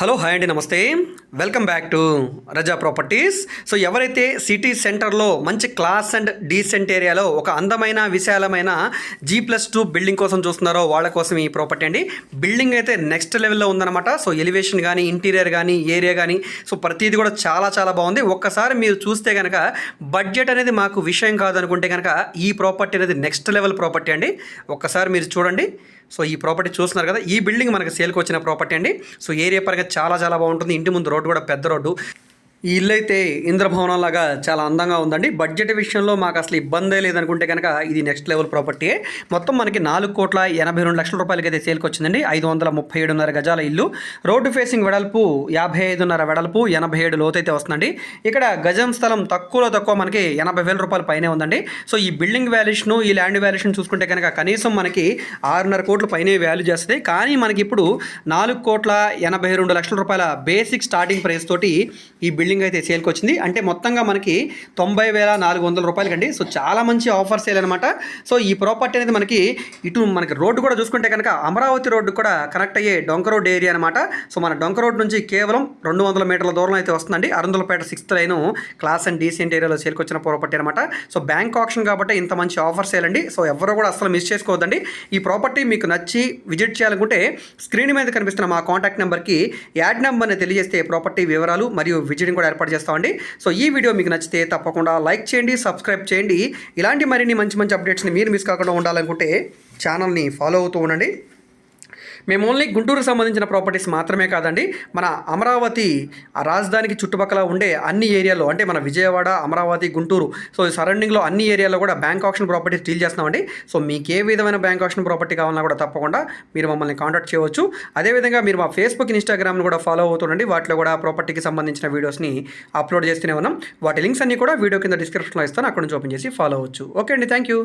Hello hi అండి నమస్తే. Welcome back to Raza properties so ఎవరైతే సిటీ సెంటర్లో మంచి క్లాస్ అండ్ డీసెంట్ ఏరియాలో ఒక అందమైన విశాలమైన జీ ప్లస్ టూ బిల్డింగ్ కోసం చూస్తున్నారో వాళ్ళ కోసం ఈ ప్రాపర్టీ అండి. బిల్డింగ్ అయితే నెక్స్ట్ లెవెల్లో ఉందన్నమాట. సో ఎలివేషన్ కానీ ఇంటీరియర్ కానీ ఏరియా కానీ సో ప్రతిదీ కూడా చాలా చాలా బాగుంది. ఒక్కసారి మీరు చూస్తే కనుక బడ్జెట్ అనేది మాకు విషయం కాదనుకుంటే కనుక ఈ ప్రాపర్టీ అనేది నెక్స్ట్ లెవెల్ ప్రాపర్టీ అండి. ఒక్కసారి మీరు చూడండి. సో ఈ ప్రాపర్టీ చూస్తున్నారు కదా ఈ బిల్డింగ్ మనకి సేల్కి వచ్చిన ప్రాపర్టీ అండి. సో ఏరియా పరంగా చాలా చాలా బాగుంటుంది. ఇంటి ముందు రోడ్డు కూడా పెద్ద రోడ్డు. ఈ ఇల్లు అయితే ఇంద్రభవనం లాగా చాలా అందంగా ఉందండి. బడ్జెట్ విషయంలో మాకు అసలు ఇబ్బందే లేదనుకుంటే కనుక ఇది నెక్స్ట్ లెవెల్ ప్రాపర్టీ మొత్తం మనకి నాలుగు కోట్ల ఎనభై రెండు లక్షల రూపాయలకి అయితే సేల్కి వచ్చిందండి. ఐదు వందల ముప్పై ఏడున్నర గజాల ఇల్లు. రోడ్డు ఫేసింగ్ వెడల్పు యాభై ఐదున్నర వెడల్పు ఎనభై ఏడు లోతైతే వస్తుందండి. ఇక్కడ గజం స్థలం తక్కువలో తక్కువ మనకి ఎనభై వేల రూపాయల పైనే ఉందండి. సో ఈ బిల్డింగ్ వాల్యుయేషన్ ఈ ల్యాండ్ వాల్యూషన్ చూసుకుంటే కనుక కనీసం మనకి ఆరున్నర కోట్ల పైనే వాల్యూ చేస్తుంది. కానీ మనకి ఇప్పుడు నాలుగు కోట్ల ఎనభై రెండు లక్షల రూపాయల బేసిక్ స్టార్టింగ్ ప్రైస్ తోటి ఈ బిల్డింగ్ అయితే సేల్కి వచ్చింది అంటే మొత్తంగా మనకి తొంభై వేల నాలుగు వందల రూపాయలకండి. సో చాలా మంచి ఆఫర్ సేల్ అనమాట సో ఈ ప్రాపర్టీ అనేది మనకి ఇటు మనకి రోడ్డు కూడా చూసుకుంటే కనుక అమరావతి రోడ్డు కూడా కనెక్ట్ అయ్యే డొంక రోడ్ ఏరియా అనమాట సో మన డొంక రోడ్ నుంచి కేవలం రెండు వందల మీటర్ల దూరం అయితే వస్తుందండి. Arundelpet sixth line class and decent ఏరియాలో సేల్కి వచ్చిన ప్రాపర్టీ అనమాట సో బ్యాంక్ ఆప్షన్ కాబట్టి ఇంత మంచి ఆఫర్ సేల్ అండి సో ఎవరు కూడా అసలు మిస్ చేసుకోవద్దండి. ఈ ప్రాపర్టీ మీకు నచ్చి విజిట్ చేయాలనుకుంటే స్క్రీన్ మీద కనిపిస్తున్న మా కాంటాక్ట్ నెంబర్కి యాడ్ నెంబర్ని తెలియజేస్తే ప్రాపర్టీ వివరాలు మరియు విజిటింగ్ కూడా ఏర్పాటు చేస్తామండి. సో ఈ వీడియో మీకు నచ్చితే తప్పకుండా లైక్ చేయండి సబ్స్క్రైబ్ చేయండి. ఇలాంటి మరిన్ని మంచి మంచి అప్డేట్స్ని మీరు మిస్ కాకుండా ఉండాలనుకుంటే ఛానల్ని ఫాలో అవుతూ ఉండండి. మేము ఓన్లీ గుంటూరుకు సంబంధించిన ప్రాపర్టీస్ మాత్రమే కాదండి మన అమరావతి రాజధానికి చుట్టుపక్కల ఉండే అన్ని ఏరియాలో అంటే మన విజయవాడ అమరావతి గుంటూరు సో ఈ సరౌండింగ్లో అన్ని ఏరియాలో కూడా బ్యాంక్ ఆప్షన్ ప్రాపర్టీస్ డీల్ చేస్తున్నామండి. సో మీకు ఏ విధమైన బ్యాంక్ ఆప్షన్ ప్రాపర్టీ కావాలన్నా కూడా తప్పకుండా మీరు మమ్మల్ని కాంటాక్ట్ చేయవచ్చు. అదేవిధంగా మీరు మా ఫేస్బుక్ ఇన్స్టాగ్రామ్ను కూడా ఫాలో అవుతుండండి వాటిలో కూడా ప్రాపర్టీకి సంబంధించిన వీడియోస్ని అప్లోడ్ చేస్తూనే ఉన్నాం. వాటి లింక్స్ అన్ని కూడా వీడియో కింద డిస్క్రిప్షన్లో ఇస్తాను. అక్కడ నుంచి ఓపెన్ చేసి ఫాలో అవచ్చు ఓకే అండి థ్యాంక్ యూ